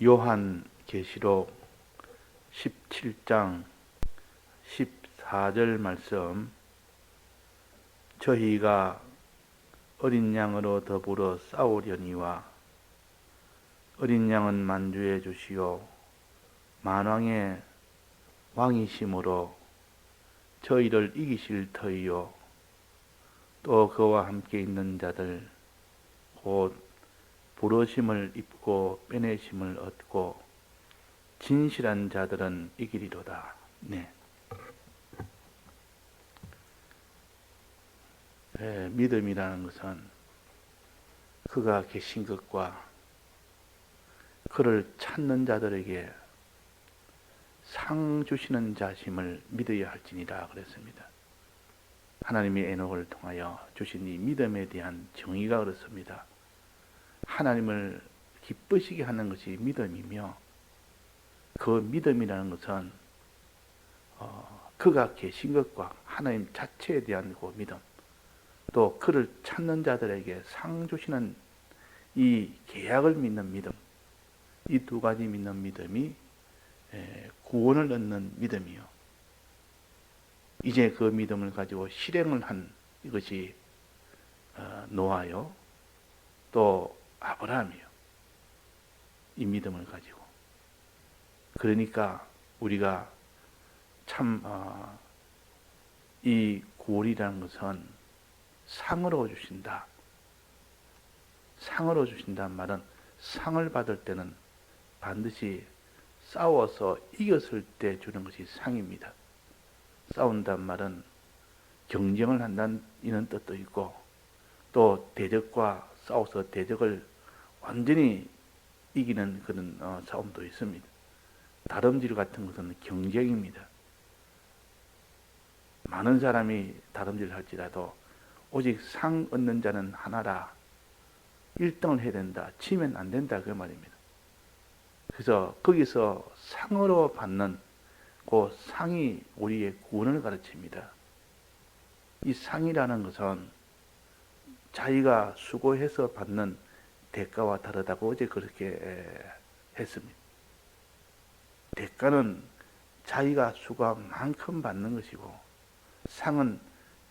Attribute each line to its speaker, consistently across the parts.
Speaker 1: 요한 계시록 17장 14절 말씀. 저희가 어린 양으로 더불어 싸우려니와 어린 양은 만주해 주시오. 만왕의 왕이심으로 저희를 이기실 터이요. 또 그와 함께 있는 자들 곧 부러심을 입고 빼내심을 얻고 진실한 자들은 이기리로다. 네. 예, 믿음이라는 것은 그가 계신 것과 그를 찾는 자들에게 상 주시는 자심을 믿어야 할지니라 그랬습니다. 하나님의 애녹을 통하여 주신 이 믿음에 대한 정의가 그렇습니다. 하나님을 기쁘시게 하는 것이 믿음이며 그 믿음이라는 것은 어, 그가 계신 것과 하나님 자체에 대한 그 믿음 또 그를 찾는 자들에게 상 주시는 이 계약을 믿는 믿음 이 두 가지 믿는 믿음이 에, 구원을 얻는 믿음이요. 이제 그 믿음을 가지고 실행을 한 이것이 어, 노아요. 또 아브라함이요. 이 믿음을 가지고. 그러니까 우리가 참, 어, 이 구원이라는 것은 상으로 주신다. 상으로 주신다는 말은 상을 받을 때는 반드시 싸워서 이겼을 때 주는 것이 상입니다. 싸운다는 말은 경쟁을 한다는 이런 뜻도 있고 또 대적과 싸워서 대적을 완전히 이기는 그런 어, 싸움도 있습니다. 다름질 같은 것은 경쟁입니다. 많은 사람이 다름질 할지라도 오직 상 얻는 자는 하나라. 1등을 해야 된다. 치면 안 된다. 그 말입니다. 그래서 거기서 상으로 받는 그 상이 우리의 구원을 가르칩니다. 이 상이라는 것은 자기가 수고해서 받는 대가와 다르다고 어제 그렇게 했습니다. 대가는 자기가 수고한 만큼 받는 것이고 상은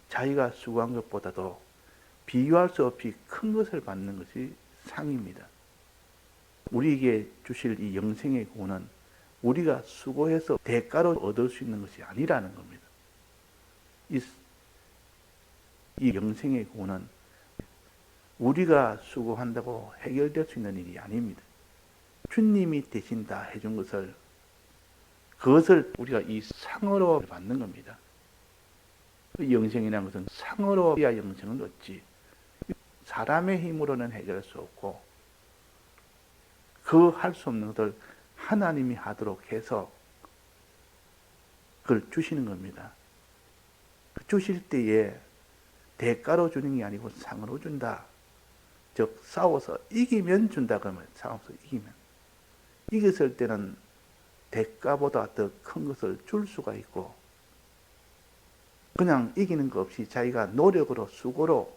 Speaker 1: 자기가 수고한 것보다도 비교할 수 없이 큰 것을 받는 것이 상입니다. 우리에게 주실 이 영생의 구원은 우리가 수고해서 대가로 얻을 수 있는 것이 아니라는 겁니다. 이, 이 영생의 구원은 우리가 수고한다고 해결될 수 있는 일이 아닙니다. 주님이 대신 다 해준 것을 그것을 우리가 이 상으로 받는 겁니다. 그 영생이라는 것은 상으로 해야 영생을 얻지 사람의 힘으로는 해결할 수 없고 그 할 수 없는 것을 하나님이 하도록 해서 그걸 주시는 겁니다. 그 주실 때에 대가로 주는 게 아니고 상으로 준다. 즉 싸워서 이기면 준다 그러면 싸워서 이기면 이겼을 때는 대가보다 더 큰 것을 줄 수가 있고 그냥 이기는 것 없이 자기가 노력으로 수고로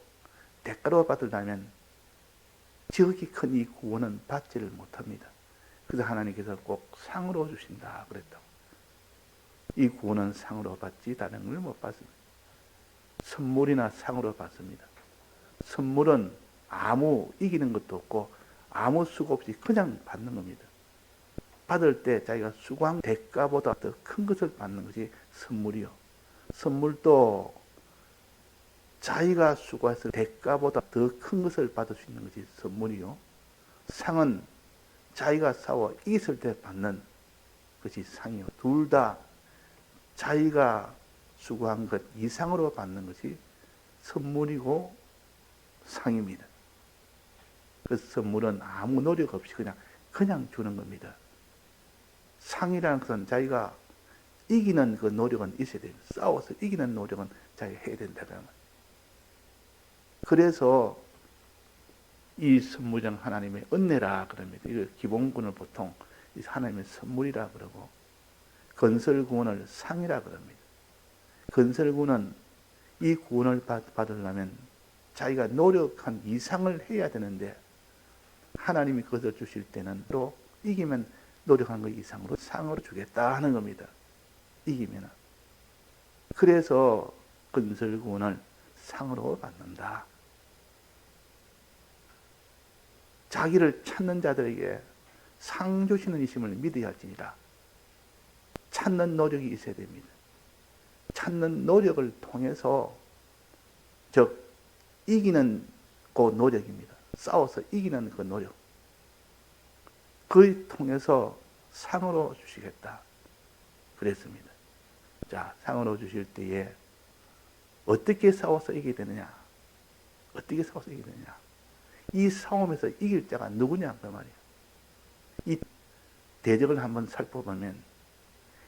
Speaker 1: 대가로 받으려면 지극히 큰 이 구원은 받지를 못합니다. 그래서 하나님께서 꼭 상으로 주신다 그랬다고. 이 구원은 상으로 받지 다른 걸 못 받습니다. 선물이나 상으로 받습니다. 선물은 아무 이기는 것도 없고 아무 수고 없이 그냥 받는 겁니다. 받을 때 자기가 수고한 대가보다 더 큰 것을 받는 것이 선물이요. 선물도 자기가 수고했을 대가보다 더 큰 것을 받을 수 있는 것이 선물이요. 상은 자기가 싸워 이겼을 때 받는 것이 상이요. 둘 다 자기가 수고한 것 이상으로 받는 것이 선물이고 상입니다. 그 선물은 아무 노력 없이 그냥 그냥 주는 겁니다. 상이라는 것은 자기가 이기는 그 노력은 있어야 돼요. 싸워서 이기는 노력은 자기가 해야 된다. 그러면. 그래서 이 선물은 하나님의 은혜라 그럽니다. 이 기본군을 보통 하나님의 선물이라 그러고 건설구원을 상이라 그럽니다. 건설구원은 이 구원을 받으려면 자기가 노력한 이상을 해야 되는데 하나님이 그것을 주실 때는 또 이기면 노력한 것 이상으로 상으로 주겠다 하는 겁니다. 이기면. 그래서 건설군을 상으로 받는다. 자기를 찾는 자들에게 상 주시는 이심을 믿어야 할지니라. 찾는 노력이 있어야 됩니다. 찾는 노력을 통해서 즉 이기는 그 노력입니다. 싸워서 이기는 그 노력. 그를 통해서 상으로 주시겠다. 그랬습니다. 자, 상으로 주실 때에 어떻게 싸워서 이기게 되느냐? 어떻게 싸워서 이기게 되느냐? 이 싸움에서 이길 자가 누구냐? 그 말이에요. 이 대적을 한번 살펴보면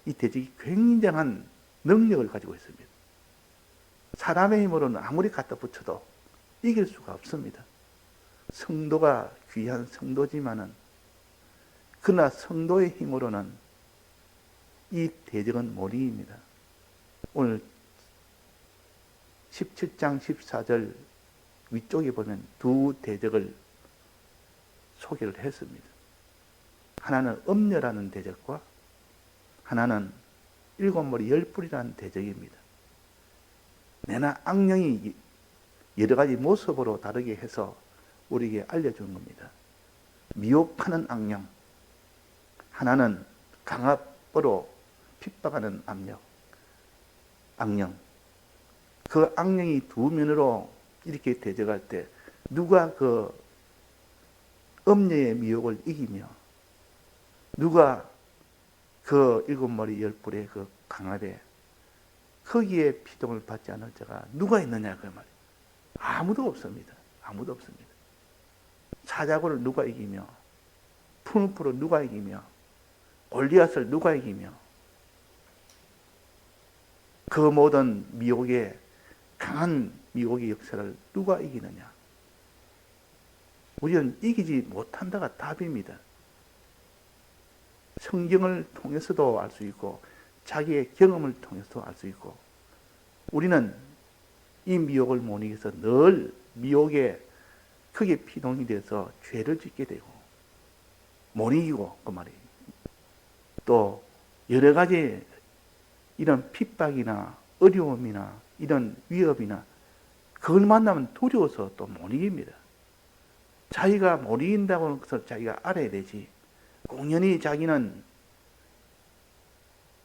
Speaker 1: 이 대적이 굉장한 능력을 가지고 있습니다. 사람의 힘으로는 아무리 갖다 붙여도 이길 수가 없습니다. 성도가 귀한 성도지만은 그러나 성도의 힘으로는 이 대적은 못 이깁니다. 오늘 17장 14절 위쪽에 보면 두 대적을 소개를 했습니다. 하나는 음녀라는 대적과 하나는 일곱 머리 열 뿔이라는 대적입니다. 내나 악령이 여러 가지 모습으로 다르게 해서 우리에게 알려주는 겁니다. 미혹하는 악령, 하나는 강압으로 핍박하는 압력, 악령. 그 악령이 두 면으로 이렇게 대적할 때 누가 그 음녀의 미혹을 이기며 누가 그 일곱 머리 열 뿔의 그 강압에 거기에 피동을 받지 않을 자가 누가 있느냐 그 말이에요. 아무도 없습니다. 아무도 없습니다. 사자고를 누가 이기며 푸누프를 누가 이기며 올리앗을 누가 이기며 그 모든 미혹의 강한 미혹의 역사를 누가 이기느냐? 우리는 이기지 못한다가 답입니다. 성경을 통해서도 알 수 있고 자기의 경험을 통해서도 알 수 있고 우리는 이 미혹을 못 이겨서 늘 미혹에 크게 피동이 돼서 죄를 짓게 되고 못 이기고 그 말이에요. 또 여러 가지 이런 핍박이나 어려움이나 이런 위협이나 그걸 만나면 두려워서 또 못 이깁니다. 자기가 못 이긴다고 해서 자기가 알아야 되지. 공연히 자기는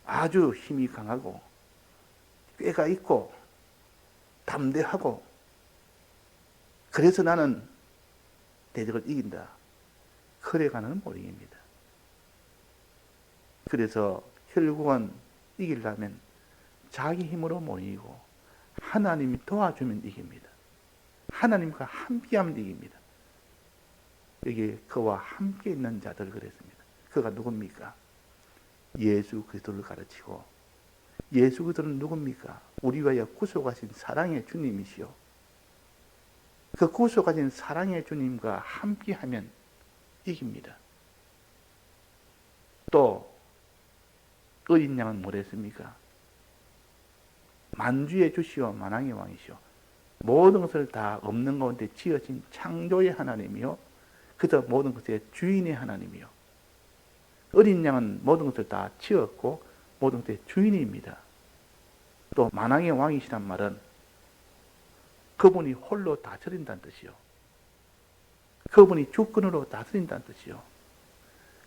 Speaker 1: 아주 힘이 강하고 꾀가 있고 담대하고 그래서 나는 대적을 이긴다. 그래가는 못 이깁니다. 그래서 결국은 이기려면 자기 힘으로 못 이기고 하나님이 도와주면 이깁니다. 하나님과 함께하면 이깁니다. 여기 그와 함께 있는 자들 그랬습니다. 그가 누굽니까? 예수 그리스도를 가르치고 예수 그리스도는 누굽니까? 우리와 구속하신 사랑의 주님이시요. 그 구속하신 사랑의 주님과 함께하면 이깁니다. 또 어린 양은 뭐랬습니까? 만주의 주시오 만왕의 왕이시오. 모든 것을 다 없는 가운데 지어진 창조의 하나님이요. 그저 모든 것의 주인의 하나님이요. 어린 양은 모든 것을 다 지었고 모든 것의 주인입니다. 또 만왕의 왕이시란 말은 그분이 홀로 다스린다는 뜻이요. 그분이 주권으로 다스린다는 뜻이요.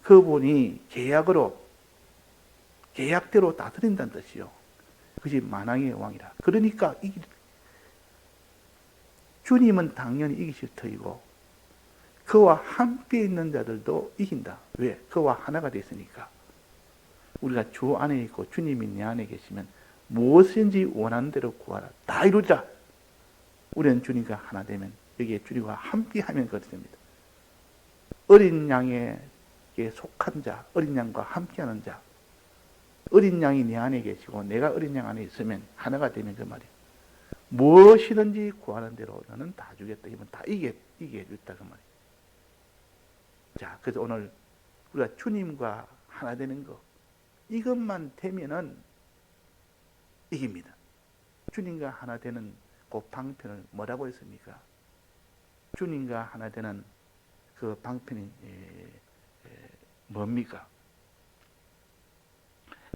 Speaker 1: 그분이 계약으로 계약대로 다스린다는 뜻이요. 그것이 만왕의 왕이라. 그러니까 이길 주님은 당연히 이기실 터이고 그와 함께 있는 자들도 이긴다. 왜? 그와 하나가 됐으니까. 우리가 주 안에 있고 주님이 내 안에 계시면 무엇인지 원하는 대로 구하라. 다 이루자. 우리는 주님과 하나 되면 여기에 주님과 함께 하면 그렇게 됩니다. 어린 양에게 속한 자, 어린 양과 함께 하는 자, 어린 양이 내 안에 계시고 내가 어린 양 안에 있으면 하나가 되면 그 말이에요. 무엇이든지 구하는 대로 너는 다 주겠다. 이면 다 이게, 이게 해줬다. 그 말이에요. 자, 그래서 오늘 우리가 주님과 하나 되는 거, 이것만 되면은 이깁니다. 주님과 하나 되는 그 방편을 뭐라고 했습니까? 주님과 하나 되는 그 방편이 뭡니까?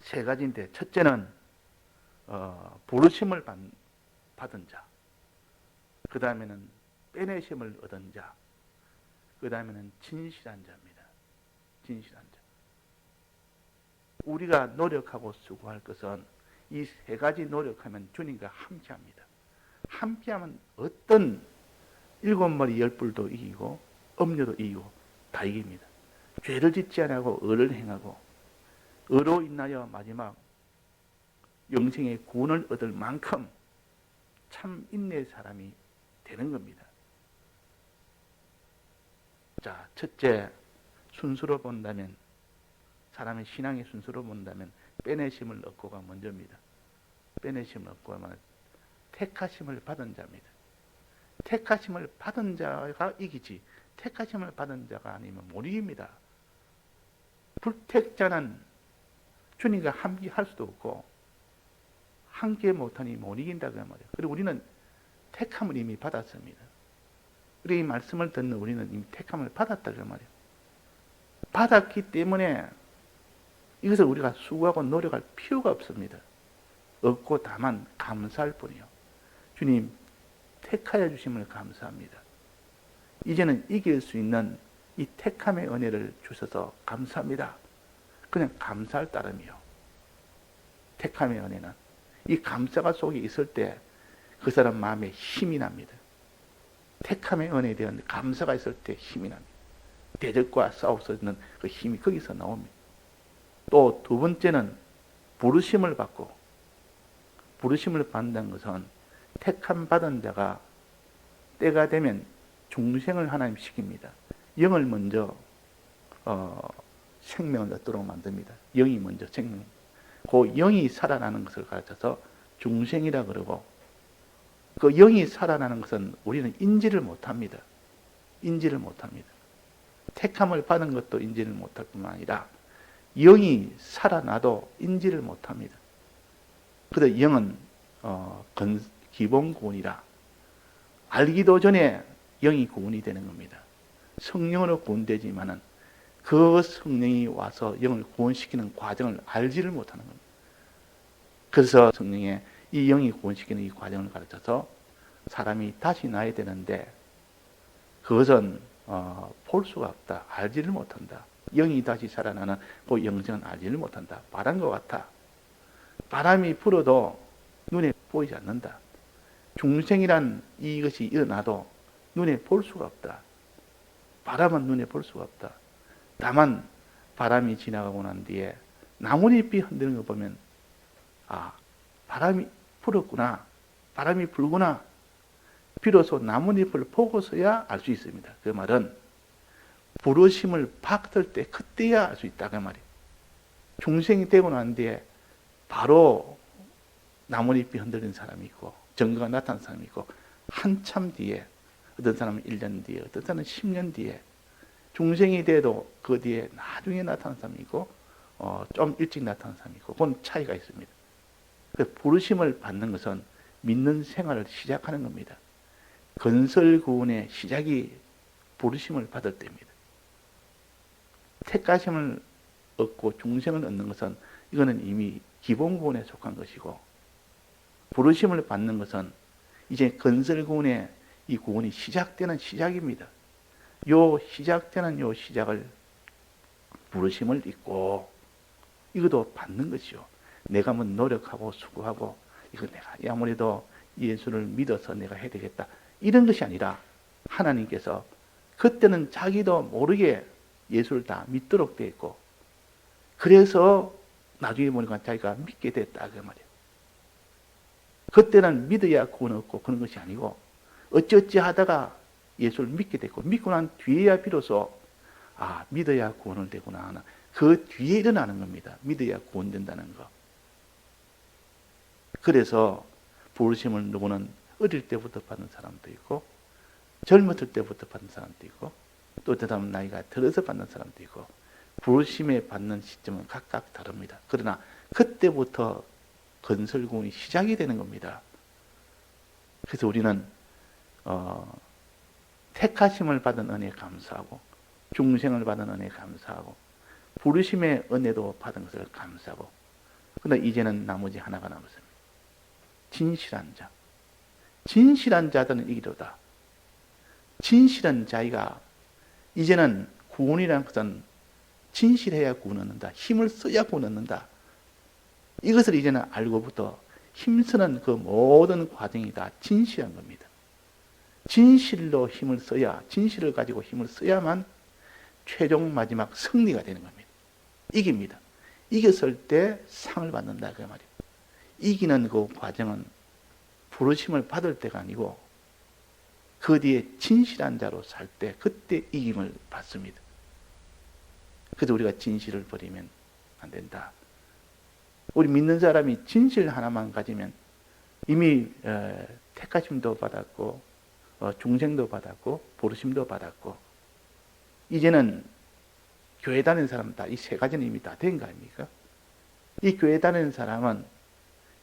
Speaker 1: 세 가지인데 첫째는 어, 부르심을 받, 받은 자, 그 다음에는 빼내심을 얻은 자, 그 다음에는 진실한 자입니다. 진실한 자. 우리가 노력하고 수고할 것은 이 세 가지 노력하면 주님과 함께합니다. 함께하면 어떤 일곱 머리 열 뿔도 이기고 음료도 이기고 다 이깁니다. 죄를 짓지 않고 의를 행하고 의로 인하여 마지막 영생의 구원을 얻을 만큼 참 인내의 사람이 되는 겁니다. 자, 첫째 순수로 본다면 사람의 신앙의 순수로 본다면 빼내심을 얻고가 먼저입니다. 빼내심을 얻고 하면 택하심을 받은 자입니다. 택하심을 받은 자가 이기지 택하심을 받은 자가 아니면 못 이깁니다. 불택자는 주님과 함께 할 수도 없고 함께 못하니 못 이긴다 그 말이에요. 그리고 우리는 택함을 이미 받았습니다. 이 말씀을 듣는 우리는 이미 택함을 받았다 그 말이에요. 받았기 때문에 이것을 우리가 수고하고 노력할 필요가 없습니다. 없고 다만 감사할 뿐이요. 주님 택하여 주심을 감사합니다. 이제는 이길 수 있는 이 택함의 은혜를 주셔서 감사합니다. 그냥 감사할 따름이요. 택함의 은혜는 이 감사가 속에 있을 때 그 사람 마음에 힘이 납니다. 택함의 은혜에 대한 감사가 있을 때 힘이 납니다. 대적과 있는 그 힘이 거기서 나옵니다. 또 두 번째는 부르심을 받고 부르심을 받는다는 것은 택함 받은 자가 때가 되면 중생을 하나님 시킵니다. 영을 먼저 어, 생명을 얻도록 만듭니다. 영이 먼저 생명. 그 영이 살아나는 것을 가르쳐서 중생이라 그러고 그 영이 살아나는 것은 우리는 인지를 못합니다. 인지를 못합니다. 택함을 받은 것도 인지를 못할 뿐만 아니라 영이 살아나도 인지를 못합니다. 그래서 영은 어, 건, 기본 구원이라 알기도 전에 영이 구원이 되는 겁니다. 성령으로 구원되지만은 그 성령이 와서 영을 구원시키는 과정을 알지를 못하는 겁니다. 그래서 성령의 이 영이 구원시키는 이 과정을 가르쳐서 사람이 다시 나야 되는데 그것은 어, 볼 수가 없다. 알지를 못한다. 영이 다시 살아나는 그 영생은 알지를 못한다. 바람 것 같아. 바람이 불어도 눈에 보이지 않는다. 중생이란 이것이 일어나도 눈에 볼 수가 없다. 바람은 눈에 볼 수가 없다. 다만 바람이 지나가고 난 뒤에 나뭇잎이 흔드는 거 보면 아 바람이 불었구나. 바람이 불구나. 비로소 나뭇잎을 보고서야 알 수 있습니다. 그 말은 부르심을 받을 때 그때야 알 수 있다 그 말이에요. 중생이 되고 난 뒤에 바로 나뭇잎이 흔들린 사람이 있고 증거가 나타난 사람이 있고 한참 뒤에 어떤 사람은 1년 뒤에 어떤 사람은 10년 뒤에 중생이 돼도 그 뒤에 나중에 나타난 사람이 있고 어, 좀 일찍 나타난 사람이 있고 그건 차이가 있습니다. 그 부르심을 받는 것은 믿는 생활을 시작하는 겁니다. 건설 구원의 시작이 부르심을 받을 때입니다. 택가심을 얻고 중생을 얻는 것은 이거는 이미 기본 구원에 속한 것이고 부르심을 받는 것은 이제 건설 구원의 이 구원이 시작되는 시작입니다. 요 시작되는 요 시작을 부르심을 잊고 이것도 받는 것이요. 내가 뭐 노력하고 수고하고 이거 내가 아무래도 예수를 믿어서 내가 해야 되겠다. 이런 것이 아니라 하나님께서 그때는 자기도 모르게 예수를 다 믿도록 되어 있고 그래서 나중에 보니까 자기가 믿게 됐다 그 말이에요. 그때는 믿어야 구원 얻고 그런 것이 아니고 어찌어찌 하다가 예수를 믿게 됐고 믿고 난 뒤에야 비로소 아 믿어야 구원을 되구나 하는 그 뒤에 일어나는 겁니다. 믿어야 구원된다는 거. 그래서 부르심을 누구는 어릴 때부터 받는 사람도 있고 젊었을 때부터 받는 사람도 있고 또 대담 나이가 들어서 받는 사람도 있고 부르심에 받는 시점은 각각 다릅니다. 그러나 그때부터 건설공이 시작이 되는 겁니다. 그래서 우리는 어, 택하심을 받은 은혜에 감사하고 중생을 받은 은혜에 감사하고 부르심의 은혜도 받은 것을 감사하고 그러나 이제는 나머지 하나가 남았습니다. 진실한 자. 진실한 자들은 이기로다. 진실한 자가 이제는 구원이라는 것은 진실해야 구원 얻는다. 힘을 써야 구원 얻는다. 이것을 이제는 알고부터 힘쓰는 그 모든 과정이 다 진실한 겁니다. 진실로 힘을 써야, 진실을 가지고 힘을 써야만 최종 마지막 승리가 되는 겁니다. 이깁니다. 이겼을 때 상을 받는다. 그 말이에요. 이기는 그 과정은 부르심을 받을 때가 아니고 그 뒤에 진실한 자로 살 때 그때 이김을 받습니다. 그래서 우리가 진실을 버리면 안 된다. 우리 믿는 사람이 진실 하나만 가지면 이미 어, 택하심도 받았고 어, 중생도 받았고 부르심도 받았고 이제는 교회 다니는 사람 다 이 세 가지는 이미 다 된 거 아닙니까? 이 교회 다니는 사람은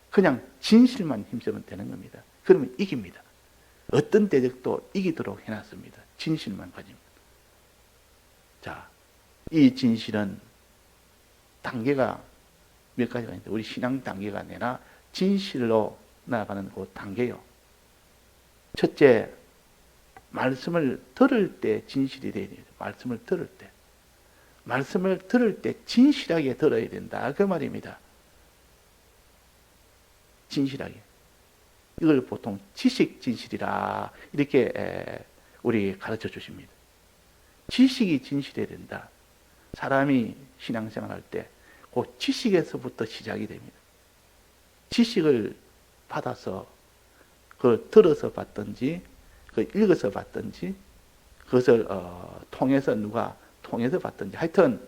Speaker 1: 그냥 진실만 힘쓰면 되는 겁니다. 그러면 이깁니다. 어떤 대적도 이기도록 해놨습니다. 진실만 가지면. 자, 이 진실은 단계가 몇 가지가 있는데, 우리 신앙 단계가 아니라 진실로 나아가는 그 단계요. 첫째, 말씀을 들을 때 진실이 돼야 돼요. 말씀을 들을 때. 말씀을 들을 때 진실하게 들어야 된다. 그 말입니다. 진실하게. 이걸 보통 지식 진실이라 이렇게 우리 가르쳐 주십니다. 지식이 진실해야 된다. 사람이 신앙생활 할 때, 그 지식에서부터 시작이 됩니다. 지식을 받아서, 그 들어서 받든지, 그 읽어서 받든지, 그것을 어, 통해서 누가 통해서 받든지, 하여튼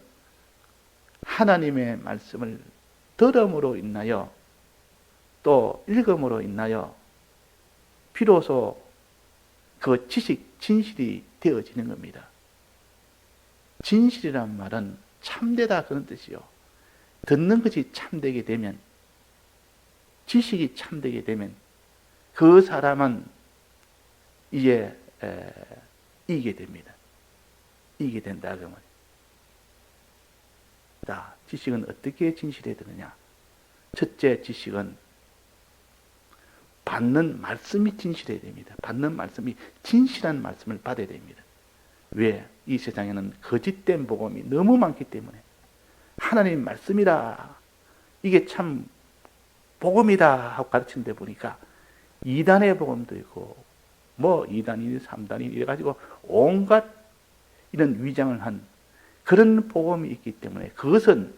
Speaker 1: 하나님의 말씀을 들음으로 인하여 또 읽음으로 인하여 비로소 그 지식, 진실이 되어지는 겁니다. 진실이란 말은 참되다 그런 뜻이요. 듣는 것이 참되게 되면, 지식이 참되게 되면, 그 사람은 이제 에, 이기게 됩니다. 이기게 된다 그러면. 자, 지식은 어떻게 진실해야 되느냐? 첫째 지식은 받는 말씀이 진실해야 됩니다. 받는 말씀이 진실한 말씀을 받아야 됩니다. 왜? 이 세상에는 거짓된 복음이 너무 많기 때문에 하나님 말씀이라 이게 참 복음이다 하고 가르치는데 보니까 이단의 복음도 있고 뭐 2단이니 3단이니 이래가지고 온갖 이런 위장을 한 그런 복음이 있기 때문에 그것은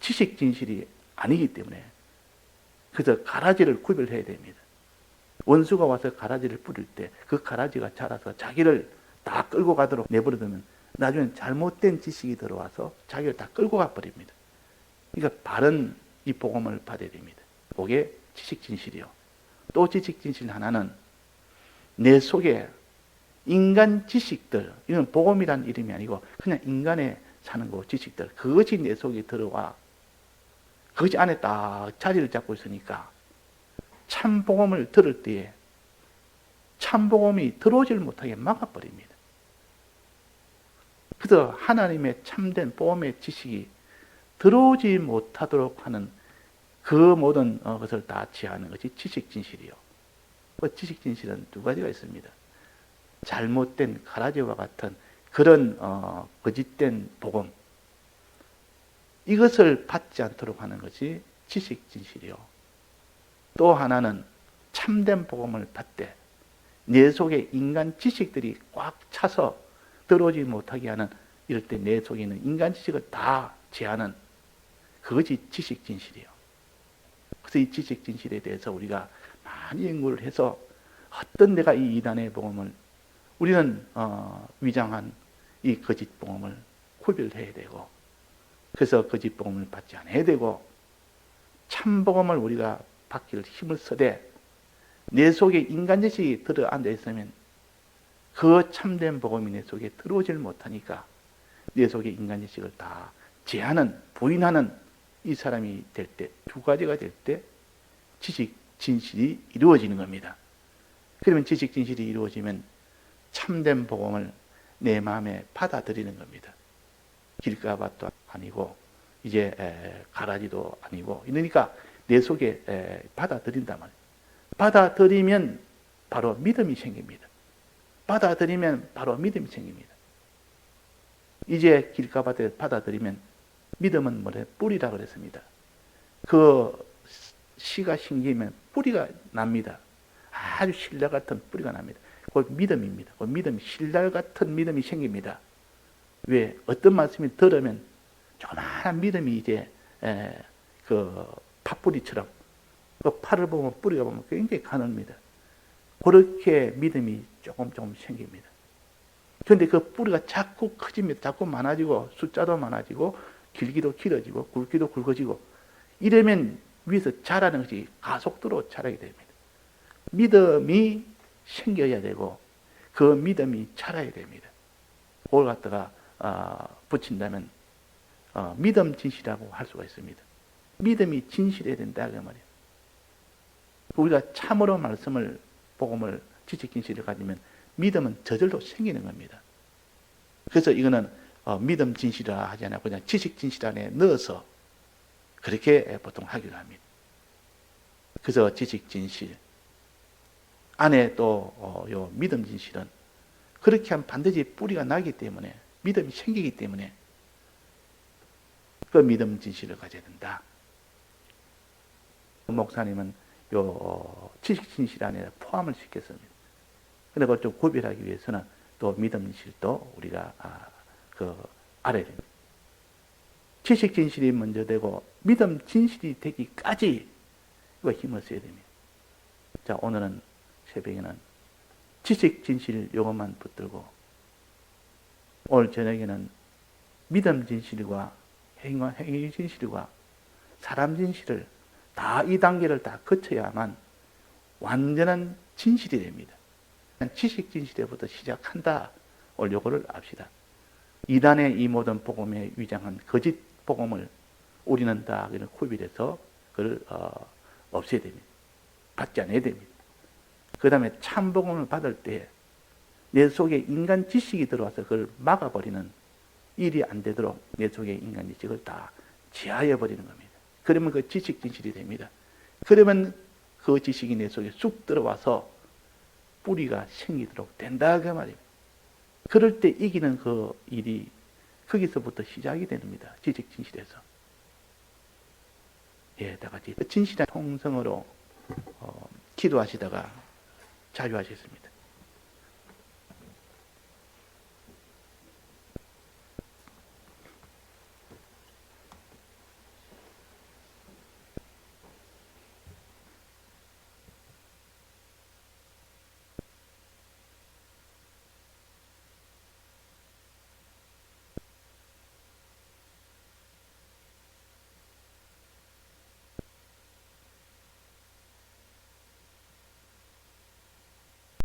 Speaker 1: 지식 진실이 아니기 때문에 그래서 가라지를 구별해야 됩니다. 원수가 와서 가라지를 뿌릴 때 그 가라지가 자라서 자기를 다 끌고 가도록 내버려두면 나중에 잘못된 지식이 들어와서 자기를 다 끌고 가버립니다. 그러니까 바른 이 복음을 받아야 됩니다. 그게 지식 진실이요. 또 지식 진실 하나는 내 속에 인간 지식들, 이건 복음이란 이름이 아니고 그냥 인간의 사는 거 지식들, 그것이 내 속에 들어와 그것이 안에 딱 자리를 잡고 있으니까 참 복음을 들을 때에 참 복음이 들어오질 못하게 막아버립니다. 그래서 하나님의 참된 복음의 지식이 들어오지 못하도록 하는 그 모든 어, 것을 다 지하는 것이 지식 진실이요. 그 지식 진실은 두 가지가 있습니다. 잘못된 가라지와 같은 그런 어, 거짓된 복음 이것을 받지 않도록 하는 것이 지식 진실이요. 또 하나는 참된 복음을 받되 내 속에 인간 지식들이 꽉 차서 들어오지 못하게 하는 이럴 때 내 속에 있는 인간 지식을 다 제하는 그것이 지식 진실이에요. 그래서 이 지식 진실에 대해서 우리가 많이 연구를 해서 어떤 내가 이 이단의 복음을 우리는 어, 위장한 이 거짓 복음을 구별해야 되고 그래서 거짓 복음을 받지 않아야 되고 참 복음을 우리가 받기를 힘을 써대 내 속에 인간 지식이 들어 앉아 있으면 그 참된 복음이 내 속에 들어오질 못하니까 내 속에 인간 지식을 다 제하는 부인하는 이 사람이 될 때 두 가지가 될 때 지식 진실이 이루어지는 겁니다. 그러면 지식 진실이 이루어지면 참된 복음을 내 마음에 받아들이는 겁니다. 길가밭도 아니고 이제 에, 가라지도 아니고 이러니까 내 속에 에, 받아들인단 말이에요. 받아들이면 바로 믿음이 생깁니다. 받아들이면 바로 믿음이 생깁니다. 이제 길가밭에 받아들이면 믿음은 뭐래 뿌리라 그랬습니다. 그 씨가 심기면 뿌리가 납니다. 아주 신라 같은 뿌리가 납니다. 그 믿음입니다. 그 믿음, 신라 같은 믿음이 생깁니다. 왜 어떤 말씀이 들으면 조그마한 믿음이 이제 에, 그 팥뿌리처럼 그 팔을 보면 뿌리가 보면 굉장히 가늡니다. 그렇게 믿음이 조금 조금 생깁니다. 그런데 그 뿌리가 자꾸 커집니다. 자꾸 많아지고 숫자도 많아지고 길기도 길어지고 굵기도 굵어지고 이러면 위에서 자라는 것이 가속도로 자라게 됩니다. 믿음이 생겨야 되고 그 믿음이 자라야 됩니다. 그걸 갖다가 어, 붙인다면 어, 믿음 진실이라고 할 수가 있습니다. 믿음이 진실해야 된다 그 말이에요. 우리가 참으로 말씀을 복음을 지식 진실을 가지면 믿음은 저절로 생기는 겁니다. 그래서 이거는 어, 믿음 진실이라 하지 않고 그냥 지식 진실 안에 넣어서 그렇게 보통 하기로 합니다. 그래서 지식 진실 안에 또요 어, 믿음 진실은 그렇게 하면 반드시 뿌리가 나기 때문에 믿음이 생기기 때문에 그 믿음 진실을 가져야 된다. 목사님은 요 어, 지식 진실 안에 포함을 시켰습니다. 근데 그걸 좀 구별하기 위해서는 또 믿음 진실도 우리가 아, 그 알아야 됩니다. 지식 진실이 먼저 되고 믿음 진실이 되기까지 이거 힘을 써야 됩니다. 자 오늘은 새벽에는 지식 진실 요것만 붙들고 오늘 저녁에는 믿음 진실과 행위, 진실과 사람 진실을 다 이 단계를 다 거쳐야만 완전한 진실이 됩니다. 지식 진실에부터 시작한다. 오늘 요거를 압시다. 이단의 이 모든 복음에 위장한 거짓 복음을 우리는 다 그냥 구별해서 그걸 어, 없애야 됩니다. 받지 않아야 됩니다. 그 다음에 참 복음을 받을 때 내 속에 인간 지식이 들어와서 그걸 막아버리는 일이 안 되도록 내 속에 인간 지식을 다 제하해 버리는 겁니다. 그러면 그 지식 진실이 됩니다. 그러면 그 지식이 내 속에 쑥 들어와서 뿌리가 생기도록 된다 그 말입니다. 그럴 때 이기는 그 일이 거기서부터 시작이 됩니다. 지식 진실에서. 예, 다 같이 진실한 통성으로 어, 기도하시다가 자유하셨습니다.